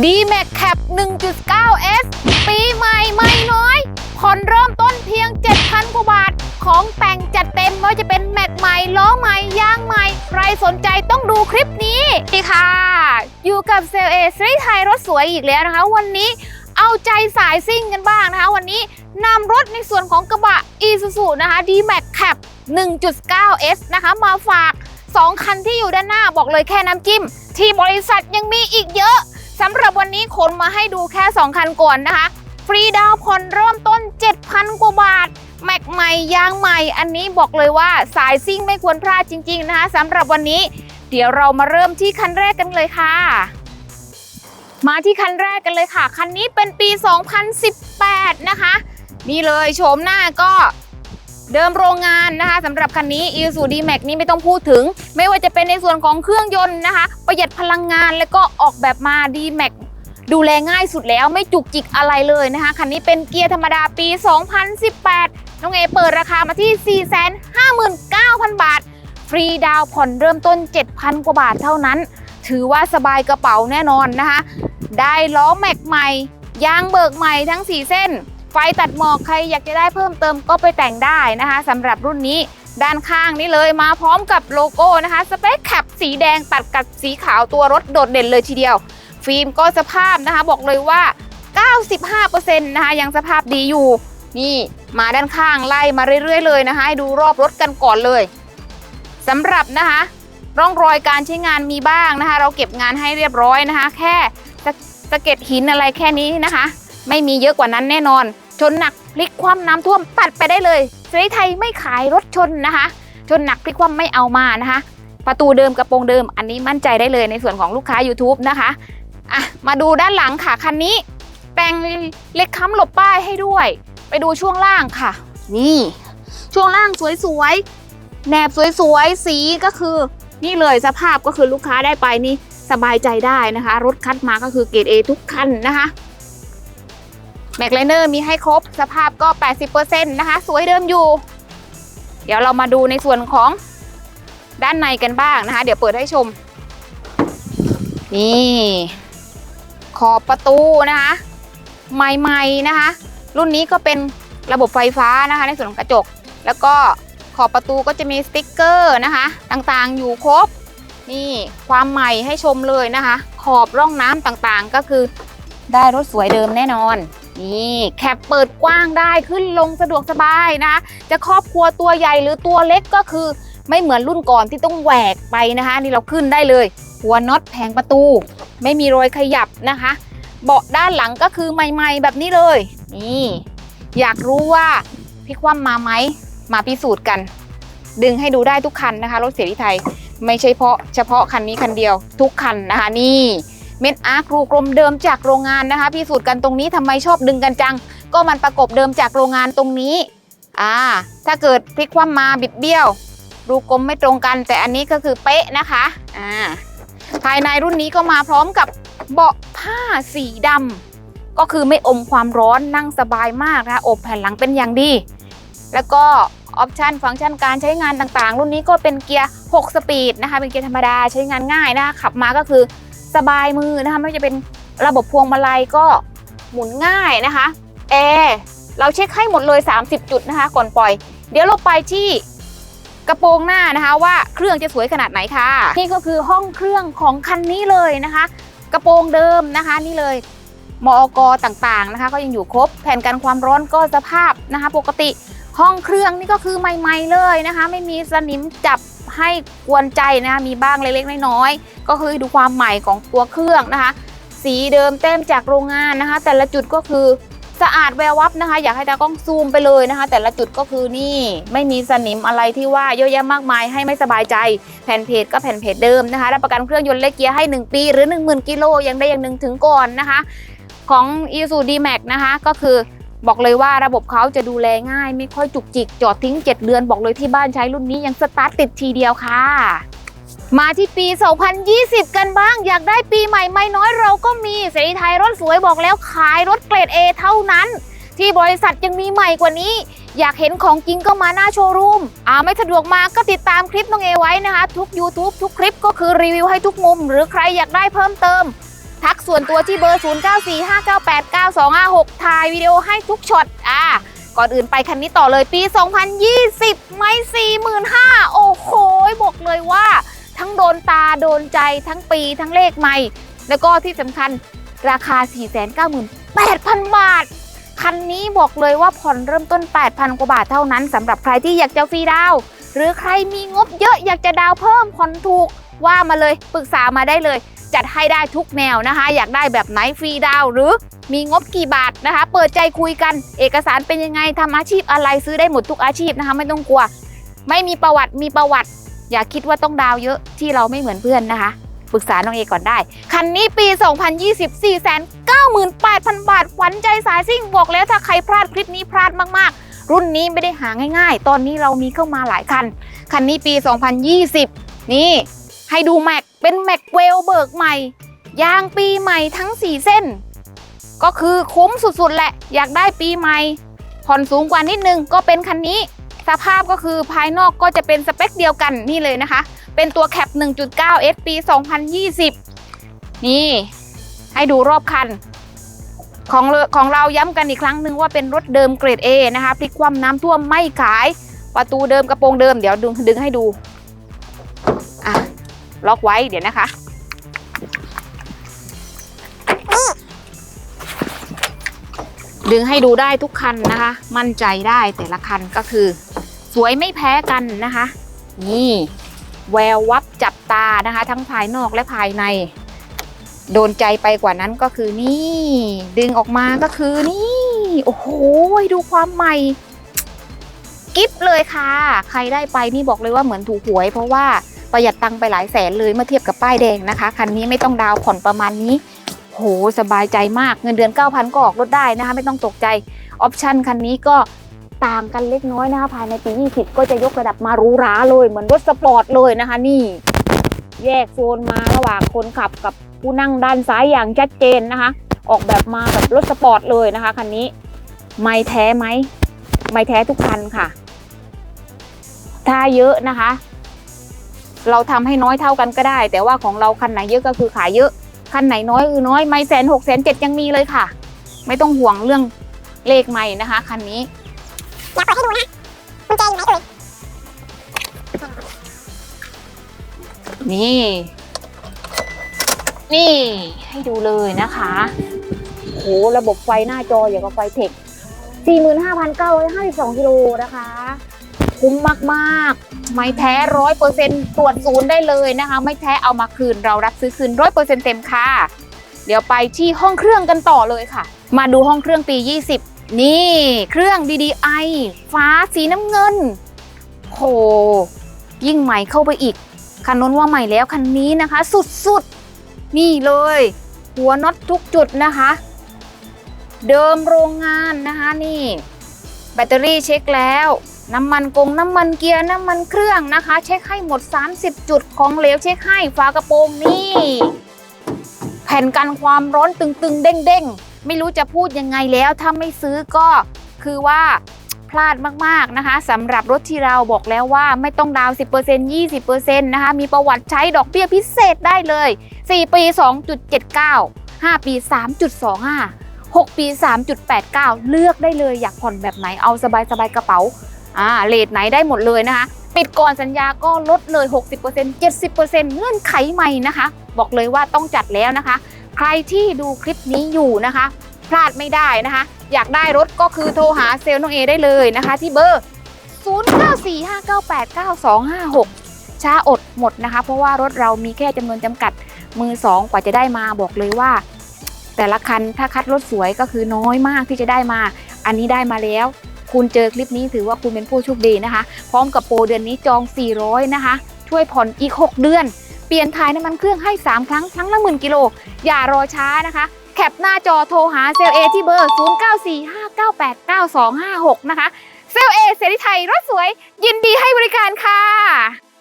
d m a x Cap 1.9S ปีใหม่ไม่น้อยผ่อนเริ่มต้นเพียง 7,000 กว่าบาท ของแต่งจัดเต็มไม่ว่าจะเป็นแม็กใหม่ล้อใหม่ยางใหม่ ใครสนใจต้องดูคลิปนี้ดีค่ะ อยู่กับเซลเอสรีไทยรถสวยอีกแล้วนะคะ วันนี้เอาใจสายซิ่งกันบ้างนะคะ วันนี้นำรถในส่วนของกระบะ Isuzu นะคะ D-Max Cap 1.9S นะคะมาฝาก 2 คันที่อยู่ด้านหน้าบอกเลยแค่น้ำจิ้ม ที่บริษัทยังมีอีกเยอะ สำหรับวันนี้ขนมาให้ดูแค่ 2 คันก่อนนะคะ ฟรีดาวน์ผ่อนเริ่มต้น 7,000 กว่าบาท แม็กใหม่ยางใหม่ อันนี้บอกเลยว่าสายซิ่งไม่ควรพลาดจริง ๆ นะคะสำหรับวันนี้เดี๋ยวเรามาเริ่มที่คันแรกกันเลยค่ะ มาที่คันแรกกันเลยค่ะ คันนี้เป็นปี 2018 นะคะ นี่เลยโฉมหน้าก็ เดิมโรงงานนะคะสำหรับคันนี้ Isuzu D-Max นี่ไม่ต้องพูดถึง ไม่ว่าจะเป็นในส่วนของเครื่องยนต์นะคะ ประหยัดพลังงานแล้วก็ออกแบบมา D-Max ดูแลง่ายสุดแล้วไม่จุกจิกอะไรเลยนะคะคันนี้เป็นเกียร์ธรรมดาปี 2018 น้องเอเปิดราคามาที่ 459,000 บาท ฟรีดาวผ่อนเริ่มต้น 7,000 กว่าบาทเท่านั้น ถือว่าสบายกระเป๋าแน่นอนนะคะ ได้ล้อแม็กใหม่ ยางเบิกใหม่ทั้ง 4 เส้น ไฟตัดหมอกใครอยากจะได้เพิ่มเติมก็ไปแต่งได้นะคะสำหรับรุ่นนี้ด้านข้างนี้เลยมาพร้อมกับโลโก้นะคะสเปคแคปสีแดงตัดกับสีขาวตัวรถโดดเด่นเลยทีเดียว ฟิล์มก็สภาพนะคะบอกเลยว่า 95%นะคะยังสภาพดีอยู่ นี่มาด้านข้างไล่มาเรื่อยๆเลยนะคะให้ดูรอบรถกันก่อนเลยสำหรับนะคะร่องรอยการใช้งานมีบ้างนะคะ เราเก็บงานให้เรียบร้อยนะคะ แค่สะสะเก็ดหินอะไรแค่นี้นะคะ ไม่มีเยอะกว่านั้นแน่นอน ชนหนักพลิกคว่ำน้ำท่วมตัดไปได้เลยสรีไทยไม่ขายรถชนนะคะ ชนหนักพลิกคว่ำไม่เอามานะคะ ประตูเดิมกระโปรงเดิม อันนี้มั่นใจได้เลยในส่วนของลูกค้า YouTube นะคะอะมาดูด้านหลังค่ะคันนี้ แต่งเล็กค้ำหลบป้ายให้ด้วย ไปดูช่วงล่างค่ะ นี่ ช่วงล่างสวยๆแหนบสวยๆสีก็คือ นี่เลยสภาพก็คือลูกค้าได้ไปนี่สบายใจได้นะคะ รถคัดมาก็คือเกรด A ทุกคันนะคะ แม็กไลเนอร์มีให้ครบสภาพก็ 80%นะคะ สวยเดิมอยู่ เดี๋ยวเรามาดูในส่วนของด้านในกันบ้างนะคะ เดี๋ยวเปิดให้ชม นี่ขอบประตูนะคะ ใหม่ๆนะคะ รุ่นนี้ก็เป็นระบบไฟฟ้านะคะ ในส่วนของกระจก แล้วก็ขอบประตูก็จะมีสติ๊กเกอร์นะคะ ต่างๆอยู่ครบ นี่ความใหม่ให้ชมเลยนะคะ ขอบร่องน้ำต่างๆก็คือได้รถสวยเดิมแน่นอน นี่แคปเปิดกว้างได้ขึ้นลงสะดวกสบายนะ จะครอบครัวตัวใหญ่หรือตัวเล็กก็คือ ไม่เหมือนรุ่นก่อนที่ต้องแหวกไปนะคะ นี่เราขึ้นได้เลย หัวน็อตแผงประตู ไม่มีรอยขยับนะคะ เบาะด้านหลังก็คือใหม่ ๆ แบบนี้เลย นี่ อยากรู้ว่าพี่คว่ำมาไหมมาพิสูจน์กัน ดึงให้ดูได้ทุกคันนะคะ รถเสรีไทย ไม่ใช่เพราะเฉพาะคันนี้คันเดียวทุกคันนะคะนี่ เม็ดอาร์ครูกลมเดิมจากโรงงานนะคะพิสูจน์กันตรงนี้ทำไมชอบดึงกันจัง ก็มันประกบเดิมจากโรงงานตรงนี้อ่าถ้าเกิดพลิกคว่ำมาบิดเบี้ยว รูกลมไม่ตรงกัน แต่อันนี้ก็คือเป๊ะนะคะอ่าภายในรุ่นนี้ก็มาพร้อมกับเบาะผ้าสีดำก็คือไม่อมความร้อนนั่งสบายมากนะคะอบแผ่นหลังเป็นอย่างดี แล้วก็ออปชันฟังก์ชันการใช้งานต่างๆ รุ่นนี้ก็เป็นเกียร์ 6 สปีดนะคะ เป็นเกียร์ธรรมดาใช้งานง่ายนะคะขับมาก็คือ สบายมือนะคะไม่ว่าจะเป็นระบบพวงมาลัยก็หมุนง่ายนะคะแอร์เราเช็คให้หมดเลย 30 จุดนะคะ ก่อนปล่อย เดี๋ยวเราไปที่กระโปรงหน้านะคะว่าเครื่องจะสวยขนาดไหนค่ะ นี่ก็คือห้องเครื่องของคันนี้เลยนะคะ กระโปรงเดิมนะคะนี่เลยมอกต่างๆนะคะ ก็ยังอยู่ครบแผ่นกันความร้อนก็สภาพนะคะ ปกติห้องเครื่องนี่ก็คือใหม่ ๆเลยนะคะ ไม่มีสนิมจับ ให้กวนใจนะคะมีบ้างเล็กๆน้อยๆก็คือดูความใหม่ของตัวเครื่องนะคะ สีเดิมเต็มจากโรงงานนะคะ แต่ละจุดก็คือสะอาดแวววับนะคะ อยากให้ตากล้องซูมไปเลยนะคะ แต่ละจุดก็คือนี่ไม่มีสนิมอะไรที่ว่าเยอะแยะมากมายให้ไม่สบายใจแผ่นเพจก็แผ่นเพจเดิมนะคะรับประกันเครื่องยนต์และเกียร์ให้ 1 ปี หรือ 10,000 กิโลย่างใดอย่างหนึ่งถึงก่อนนะคะ ของ i s u d m a x นะคะก็คือ บอกเลยว่าระบบเขาจะดูแลง่าย ไม่ค่อยจุกจิก จอดทิ้ง 7 เดือน บอกเลยที่บ้านใช้รุ่นนี้ยังสตาร์ทติดทีเดียวค่ะ มาที่ปี 2020 กันบ้าง อยากได้ปีใหม่ไม่น้อยเราก็มีเสรีไทยรถสวยบอกแล้วขายรถเกรด A เท่านั้น ที่บริษัทยังมีใหม่กว่านี้ อยากเห็นของจริงก็มาหน้าโชว์รูมอ่าไม่สะดวกมาก็ติดตามคลิปน้องเอไว้นะคะ ทุก YouTube ทุกคลิปก็คือรีวิวให้ทุกมุม หรือใครอยากได้เพิ่มเติม ทักส่วนตัวที่เบอร์ 0945989256 ถ่ายวิดีโอให้ทุกช็อต อ่า ก่อนอื่นไปคันนี้ต่อเลยปี 2020 ไม่ 45,000 โอ้โห บอกเลยว่า ทั้งโดนตาโดนใจทั้งปีทั้งเลขใหม่ แล้วก็ที่สำคัญราคา 498,000 บาท คันนี้บอกเลยว่าผ่อนเริ่มต้น 8,000 กว่าบาทเท่านั้นสำหรับใครที่อยากจะฟรีดาว หรือใครมีงบเยอะอยากจะดาวเพิ่มผ่อนถูก ว่ามาเลยปรึกษามาได้เลย จัดให้ได้ทุกแนวนะคะ อยากได้แบบไหนฟรีดาวหรือมีงบกี่บาทนะคะ เปิดใจคุยกัน เอกสารเป็นยังไงทำอาชีพอะไรซื้อได้หมดทุกอาชีพนะคะ ไม่ต้องกลัว ไม่มีประวัติมีประวัติ อย่าคิดว่าต้องดาวเยอะที่เราไม่เหมือนเพื่อนนะคะปรึกษาน้องเอก่อนได้ คันนี้ปี 2024 98,000 บาทขวัญใจสายซิ่งบอกแล้วถ้าใครพลาดคลิปนี้พลาดมากๆ รุ่นนี้ไม่ได้หาง่าย ๆ ตอนนี้เรามีเข้ามาหลายคัน คันนี้ปี 2020 นี่ ให้ดูแม็กเป็นแม็กเวลเบิกใหม่ ยางปีใหม่ทั้ง 4 เส้น ก็คือคุ้มสุดๆ แหละ อยากได้ปีใหม่ ผ่อนสูงกว่านิดนึงก็เป็นคันนี้ สภาพก็คือภายนอกก็จะเป็นสเปคเดียวกันนี่เลยนะคะ เป็นตัวแคป 1.9 S ปี 2020 นี่ ให้ดูรอบคันของเลของเราย้ำกันอีกครั้งหนึ่งว่าเป็นรถเดิมเกรด A นะคะพลิกคว่ำน้ำท่วมไม่ขาย ประตูเดิมกระโปรงเดิมเดี๋ยวดึงดึงให้ดู ล็อกไว้เดี๋ยวนะคะดึงให้ดูได้ทุกคันนะคะ มั่นใจได้แต่ละคันก็คือ สวยไม่แพ้กันนะคะ นี่แวววับจับตานะคะ ทั้งภายนอกและภายใน โดนใจไปกว่านั้นก็คือนี่ ดึงออกมาก็คือนี่ โอ้โหดูความใหม่ กิฟเลยค่ะ ใครได้ไปนี่บอกเลยว่าเหมือนถูกหวยเพราะว่า ประหยัดตังค์ไปหลายแสนเลยเมื่อเทียบกับป้ายแดงนะคะ คันนี้ไม่ต้องดาวผ่อนประมาณนี้โหสบายใจมากเงินเดือน 9,000 ก็ออกรถได้นะคะ ไม่ต้องตกใจออปชันคันนี้ก็ต่างกันเล็กน้อยนะคะภายในปี 20 ก็จะยกระดับมารูหราเลยเหมือนรถสปอร์ตเลยนะคะนี่แยกโซนมาระหว่างคนขับกับผู้นั่งด้านซ้ายอย่างชัดเจนนะคะ ออกแบบมาแบบรถสปอร์ตเลยนะคะคันนี้ ไม่แท้ไหม ไม่แท้ทุกคันค่ะ ถ้าเยอะนะคะ เราทำให้น้อยเท่ากันก็ได้ แต่ว่าของเราคันไหนเยอะก็คือขายเยอะ คันไหนน้อยคือน้อยไม่แสนหกแสนเจ็ดยังมีเลยค่ะ ไม่ต้องห่วงเรื่องเลขไม่นะคะ คันนี้อยากเปิดให้ดูนะกุญแจอยู่ไหนเอ่ยนี่ นี่ให้ดูเลยนะคะโหระบบไฟหน้าจออย่างกับไฟเทค45,952กิโลนะคะ คุ้มมาก ๆ ไม่แท้ร้อยเปอร์เซ็นต์ตรวจศูนย์ได้เลยนะคะ ไม่แท้เอามาคืนเรารับซื้อคืนร้อยเปอร์เซ็นต์เต็มค่ะ เดี๋ยวไปที่ห้องเครื่องกันต่อเลยค่ะ มาดูห้องเครื่องปี 20 นี่เครื่อง DDI ฟ้าสีน้ำเงินโหยิ่งใหม่เข้าไปอีก คันน้นว่าใหม่แล้วคันนี้นะคะ สุดๆ นี่เลย หัวน็อตทุกจุดนะคะ เดิมโรงงานนะคะนี่ แบตเตอรี่เช็คแล้ว น้ำมันกงน้ำมันเกียร์น้ำมันเครื่องนะคะ เช็คให้หมด 30 จุดของเหลวเช็คให้ฝากระโปรงนี่แผ่นกันความร้อนตึงๆ เด้งๆ ไม่รู้จะพูดยังไงแล้วถ้าไม่ซื้อก็คือว่าพลาดมากๆนะคะสำหรับรถที่เราบอกแล้วว่าไม่ต้องดาวน์10% 20%นะคะมีประวัติใช้ดอกเบี้ยพิเศษได้เลย 4 ปี 2.79 5 ปี 3.25 6 ปี 3.89 เลือกได้เลยอยากผ่อนแบบไหนเอาสบายๆกระเป๋า อ่าเลทไหนได้หมดเลยนะคะปิดก่อนสัญญาก็ลดเลย 60% 70%เงื่อนไขใหม่นะคะ บอกเลยว่าต้องจัดแล้วนะคะ ใครที่ดูคลิปนี้อยู่นะคะ พลาดไม่ได้นะคะ อยากได้รถก็คือโทรหาเซลล์น้องเอได้เลยนะคะ ที่เบอร์ 0945989256 ช้าอดหมดนะคะ เพราะว่ารถเรามีแค่จำนวนจำกัดมือสองกว่าจะได้มาบอกเลยว่า แต่ละคันถ้าคัดรถสวยก็คือน้อยมากที่จะได้มา อันนี้ได้มาแล้ว คุณเจอคลิปนี้ถือว่าคุณเป็นผู้โชคดีนะคะ พร้อมกับโปรเดือนนี้จอง 400 นะคะ ช่วยผ่อนอีก 6 เดือน เปลี่ยนถ่ายน้ำมันเครื่องให้ 3 ครั้ง ครั้งละหมื่นกิโล อย่ารอช้านะคะ แคปหน้าจอโทรหาเซลเอที่เบอร์ 0945989256 นะคะ เซลเอเสรีไทยรถสวย ยินดีให้บริการค่ะ